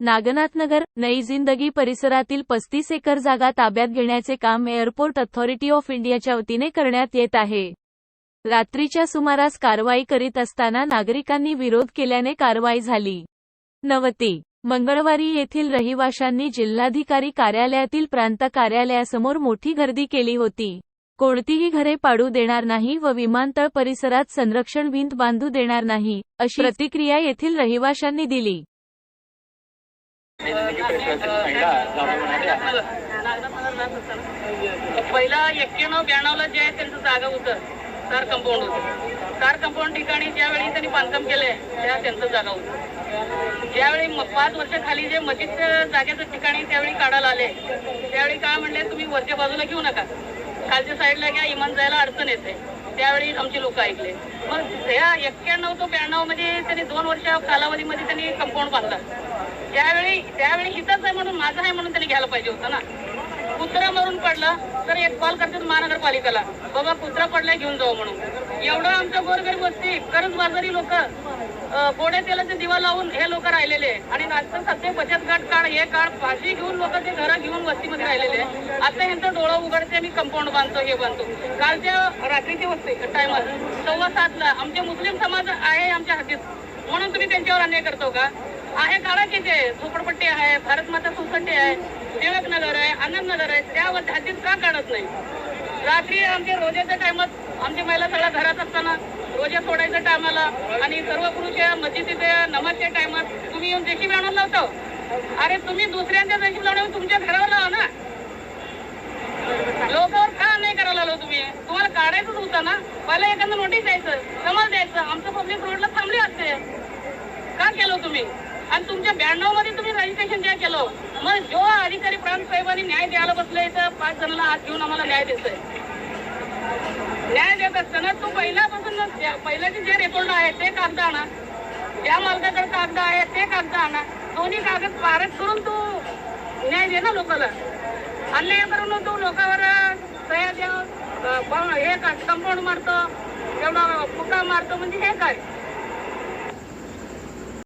नागनाथनगर नई जिंदगी परिसरातील पस्तीस एकर जागा ताब्यात घेण्याचे काम एअरपोर्ट अथॉरिटी ऑफ इंडियाच्या वतीने करण्यात येत आहे. रात्रीच्या सुमारास कारवाई करीत असताना नागरिकांनी विरोध केल्याने कारवाई झाली. नवती मंगळवारी येथील रहिवाशांनी जिल्हाधिकारी कार्यालयातील प्रांत कार्यालयासमोर मोठी गर्दी केली होती. कोणतीही घरे पाडू देणार नाही व विमानतळ परिसरात संरक्षण भिंत बांधू देणार नाही अशी प्रतिक्रिया येथील रहिवाशांनी दिली. पहिला एक्क्याण्णव ब्याण्णवला जे आहे त्यांचं जागा होतं. कार कंपाऊंड होतं. कार कंपाऊंड ठिकाणी ज्यावेळी त्यांनी बांधकाम केलंय त्या त्यांचं जागा होतं. ज्यावेळी पाच वर्ष खाली जे मस्जिद जागेचं ठिकाणी त्यावेळी काढायला आले त्यावेळी काय म्हणले तुम्ही वरच्या बाजूला घेऊ नका. खालच्या साईडला घ्या इमान जायला अडचण येते. त्यावेळी आमचे लोक ऐकले. मग ह्या एक्क्याण्णव तो ब्याण्णवमध्ये त्यांनी दोन वर्ष कालावधीमध्ये त्यांनी कंपाऊंड बांधला. त्यावेळी त्यावेळी हिताच आहे म्हणून माझं आहे म्हणून त्यांनी घ्यायला पाहिजे होतं ना. कुत्रा मरून पडला तर एक कॉल करतात महानगरपालिकेला. बाबा कुत्रा पडलाय घेऊन जाऊ म्हणून. एवढं आमच्या गोरगरीब वस्ती करंज बाजारी लोक गोड्या तेलाचे दिवा लावून हे लोक राहिलेले आणि आता सध्या बचत गट काढ हे काढ फाशी घेऊन लोक ते घरं घेऊन वस्तीमध्ये राहिलेले आता यांचं डोळं उघडते मी कंपाऊंड बांधतो हे बांधतो. कालच्या रात्रीची वस्ती टायमात सव्वा सातला आमचे मुस्लिम समाज आहे आमच्या हातीत. म्हणून तुम्ही त्यांच्यावर अन्याय करतो का? आहे काळाकीचे ते झोपडपट्टी आहे भारत माता सोसायटी आहे टिळक नगर आहे आनंद नगर आहे त्यावर हद्दीत का काढत नाही? रात्री आमच्या रोजेच्या टायमात आमची महिला सगळ्या घरात असताना रोजा सोडायच्या टायमाला आणि सर्व पुरुष या मस्जिदीच्या नमाजच्या टायमात तुम्ही येऊन जेशी आणून लावतो. अरे तुम्ही दुसऱ्यांच्या जेशी लावण्यावर तुमच्या घरावर लावा ना. लोकांवर का नाही करायला लावलं तुम्ही? तुम्हाला काढायचंच होतं ना. पहिला एखादं नोटीस द्यायचं समज द्यायचं. आमचं पब्लिक रोडला थांबले असते. का केलं तुम्ही? आणि तुमच्या ब्याण्णवमध्ये तुम्ही रजिस्ट्रेशन ज्या केलं? मग जो अधिकारी प्रांत साहेबांनी न्याय द्यायला बसले तर पाच जणांना हात घेऊन आम्हाला न्याय देतोय. न्याय देत असताना तू पहिल्यापासून पहिल्याचे जे रेकॉर्ड आहे ते कागद आणा. ज्या मालकाकडे कागद आहे ते कागद आणा. दोन्ही कागद पारख करून तू न्याय दे ना लोकांना अन्याय करून तू लोकांवर सह्या हे कंपाऊंड मारतो एवढा फुका मारतो म्हणजे हे काय?